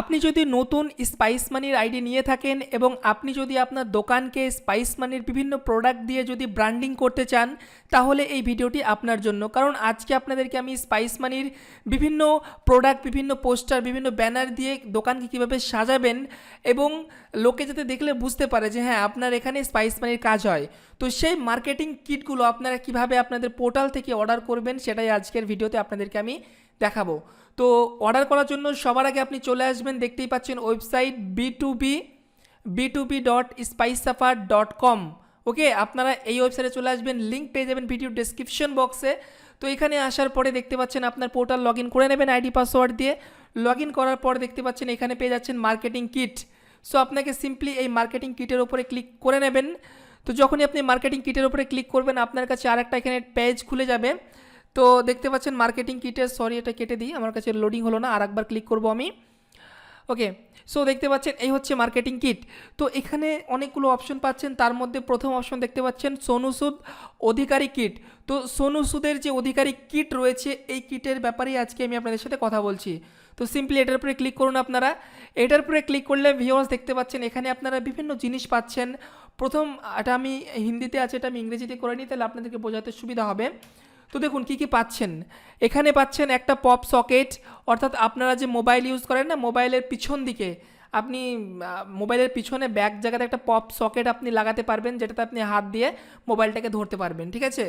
আপনি যদি নতুন স্পাইস মানির আইডি নিয়ে থাকেন এবং আপনি যদি আপনার দোকানকে স্পাইস মানির বিভিন্ন প্রোডাক্ট দিয়ে যদি ব্র্যান্ডিং করতে চান, তাহলে এই ভিডিওটি আপনার জন্য। কারণ আজকে আপনাদেরকে আমি স্পাইস মানির বিভিন্ন প্রোডাক্ট বিভিন্ন পোস্টার বিভিন্ন ব্যানার দিয়ে দোকানকে কীভাবে সাজাবেন এবং লোকে যাতে দেখলে বুঝতে পারে যে হ্যাঁ আপনার এখানে স্পাইস মানির কাজ হয়। তো সেই মার্কেটিং কিটগুলো আপনারা কীভাবে আপনাদের পোর্টাল থেকে অর্ডার করবেন, সেটাই আজকের ভিডিওতে আপনাদেরকে আমি দেখাবো। তো অর্ডার করার জন্য সবার আগে আপনি চলে আসবেন, দেখতেই পাচ্ছেন website B two B B two B dot spicesafar dot com okay আপনারা এই ওয়েবসাইটে চলে আসবেন লিঙ্ক পেয়ে যাবেন ভিডিও ডেসক্রিপশন বক্সে তো এখানে আসার পরে দেখতে পাচ্ছেন আপনার পোর্টাল লগ করে নেবেন আইডি পাসওয়ার্ড দিয়ে। লগ করার পর দেখতে পাচ্ছেন এখানে পেয়ে যাচ্ছেন মার্কেটিং কিট সো আপনাকে সিম্পলি এই মার্কেটিং কিটের উপরে ক্লিক করে নেবেন। তো যখনই আপনি মার্কেটিং কিটের উপরে ক্লিক করবেন, আপনার কাছে আর একটা এখানে পেজ খুলে যাবে। তো দেখতে পাচ্ছেন মার্কেটিং কিটের সরি এটা কেটে দিই, আমার কাছে লোডিং হলো না, আরেকবার ক্লিক করব আমি। ওকে সো দেখতে পাচ্ছেন, এই হচ্ছে মার্কেটিং কিট তো এখানে অনেকগুলো অপশন পাচ্ছেন, তার মধ্যে প্রথম অপশন দেখতে পাচ্ছেন সোনুসুদ অধিকারী কিট তো সোনুসুদের যে অধিকারী কিট রয়েছে, এই কিটের ব্যাপারেই আজকে আমি আপনাদের সাথে কথা বলছি। তো সিম্পলি এটার উপরে ক্লিক করুন আপনারা। এটার উপরে ক্লিক করলে ভিওয়ার্স দেখতে পাচ্ছেন, এখানে আপনারা বিভিন্ন জিনিস পাচ্ছেন। প্রথম, এটা আমি হিন্দিতে আছে, এটা আমি ইংরেজিতে করে নিই, তাহলে আপনাদেরকে বোঝাতে সুবিধা হবে। তো দেখুন, কি কি পাচ্ছেন? এখানে পাচ্ছেন একটা পপ সকেট, অর্থাৎ আপনারা যে মোবাইল ইউজ করেন না, মোবাইলের পিছন দিকে, আপনি মোবাইলের পিছনে ব্যাক জায়গাতে একটা পপ সকেট আপনি লাগাতে পারবেন, যেটাতে আপনি হাত দিয়ে মোবাইলটাকে ধরতে পারবেন, ঠিক আছে?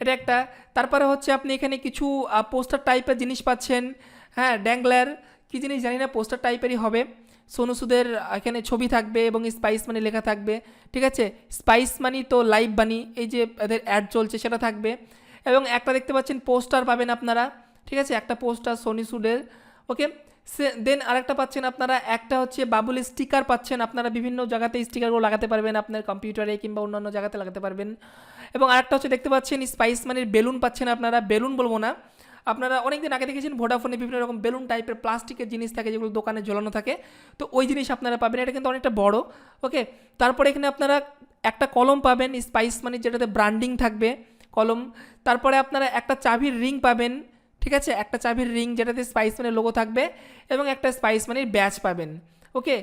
এটা একটা। তারপরে হচ্ছে আপনি এখানে কিছু পোস্টার টাইপের জিনিস পাচ্ছেন হ্যাঁ ড্যাংলার কি জিনিস জানি না পোস্টার টাইপেরই হবে। সোনু সুদের এখানে ছবি থাকবে এবং স্পাইস মানি লেখা থাকবে, ঠিক আছে? স্পাইস মানি তো লাইভ বানি এই যে এদের অ্যাড চলছে, সেটা থাকবে। এবং একটা দেখতে পাচ্ছেন পোস্টার পাবেন আপনারা, ঠিক আছে? একটা পোস্টার সোনি সুডের ওকে সে দেন আরেকটা পাচ্ছেন আপনারা, একটা হচ্ছে বাবুল স্টিকার পাচ্ছেন আপনারা, বিভিন্ন জায়গাতে স্টিকারগুলো লাগাতে পারবেন আপনার কম্পিউটারে কিংবা অন্যান্য জায়গাতে লাগাতে পারবেন। এবং আরেকটা হচ্ছে দেখতে পাচ্ছেন স্পাইস মানির বেলুন পাচ্ছেন আপনারা বেলুন বলব না। আপনারা অনেকদিন আগে দেখেছেন ভোডাফোনে বিভিন্ন রকম বেলুন টাইপের প্লাস্টিকের জিনিস থাকে যেগুলো দোকানে ঝোলানো থাকে। তো ওই জিনিস আপনারা পাবেন, এটা কিন্তু অনেকটা বড় ওকে তারপরে এখানে আপনারা একটা কলম পাবেন স্পাইস মানি যেটাতে ব্র্যান্ডিং থাকবে। কলম। তারপরে আপনারা একটা চাবির রিং পাবেন, ঠিক আছে? একটা চাবির রিং যেটাতে স্পাইস মানির লোগো থাকবে এবং একটা স্পাইস ব্যাচ পাবেন ওকে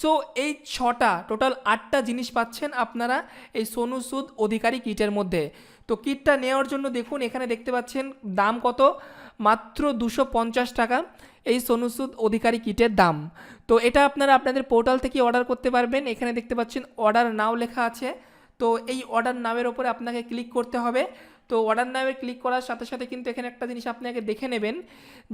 সো এই ছটা টোটাল আটটা জিনিস পাচ্ছেন আপনারা এই সোনু সুদ অধিকারী কিটের মধ্যে। তো কিটটা নেওয়ার জন্য দেখুন, এখানে দেখতে পাচ্ছেন দাম কত? মাত্র দুশো পঞ্চাশ টাকা এই সোনু সুদ অধিকারী কিটের দাম। তো এটা আপনারা আপনাদের পোর্টাল থেকে অর্ডার করতে পারবেন। এখানে দেখতে পাচ্ছেন অর্ডার নাও লেখা আছে। তো এই অর্ডার নামের ওপরে আপনাকে ক্লিক করতে হবে। তো অর্ডার নামে ক্লিক করার সাথে সাথে কিন্তু এখানে একটা জিনিস আপনি আগে দেখে নেবেন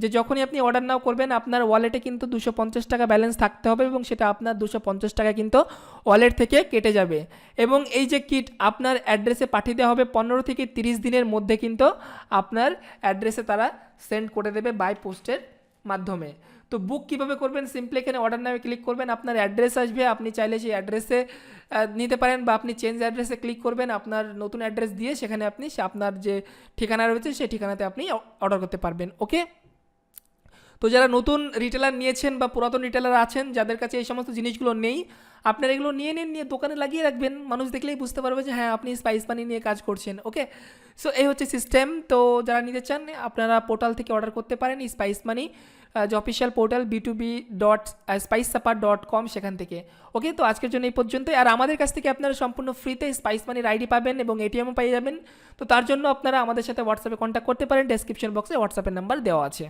যে যখনই আপনি অর্ডার নাও করবেন, আপনার ওয়ালেটে কিন্তু দুশো পঞ্চাশ টাকা ব্যালেন্স থাকতে হবে এবং সেটা আপনার দুশো পঞ্চাশ টাকা কিন্তু ওয়ালেট থেকে কেটে যাবে। এবং এই যে কিট আপনার অ্যাড্রেসে পাঠিয়ে দেওয়া হবে, পনেরো থেকে তিরিশ দিনের মধ্যে কিন্তু আপনার অ্যাড্রেসে তারা সেন্ড করে দেবে বাই পোস্টের মাধ্যমে। তো বুক কীভাবে করবেন? সিম্পলি এখানে অর্ডার নামে ক্লিক করবেন। আপনার অ্যাড্রেস আসবে, আপনি চাইলে সেই অ্যাড্রেসে নিতে পারেন বা আপনি চেঞ্জ অ্যাড্রেসে ক্লিক করবেন। আপনার নতুন অ্যাড্রেস দিয়ে সেখানে আপনি আপনার যে ঠিকানা রয়েছে, সেই ঠিকানাতে আপনি অর্ডার করতে পারবেন। ওকে তো যারা নতুন রিটেলার নিয়েছেন বা পুরাতন রিটেলার আছেন, যাদের কাছে এই সমস্ত জিনিসগুলো নেই, আপনারা এগুলো নিয়ে নিন, নিয়ে দোকানে লাগিয়ে রাখবেন। মানুষ দেখলেই বুঝতে পারবে যে হ্যাঁ আপনি স্পাইস পানি নিয়ে কাজ করছেন ওকে সো এই হচ্ছে সিস্টেম তো যারা নিতে চান, আপনারা পোর্টাল থেকে অর্ডার করতে পারেন স্পাইস মানি যে official portal B two B dot spice safar dot com সেখান থেকে ওকে তো আজকের জন্য এই পর্যন্তই। আর আমাদের কাছ থেকে আপনারা সম্পূর্ণ ফ্রিতে স্পাইস মানির আইডি পাবেন এবং এটিএমও পেয়ে যাবেন। তো তার জন্য আপনারা আমাদের সাথে হোয়াটসঅ্যাপে কন্ট্যাক্ট করতে পারেন। ডেসক্রিপশন বক্সে হোয়াটসঅ্যাপের নাম্বার দেওয়া আছে।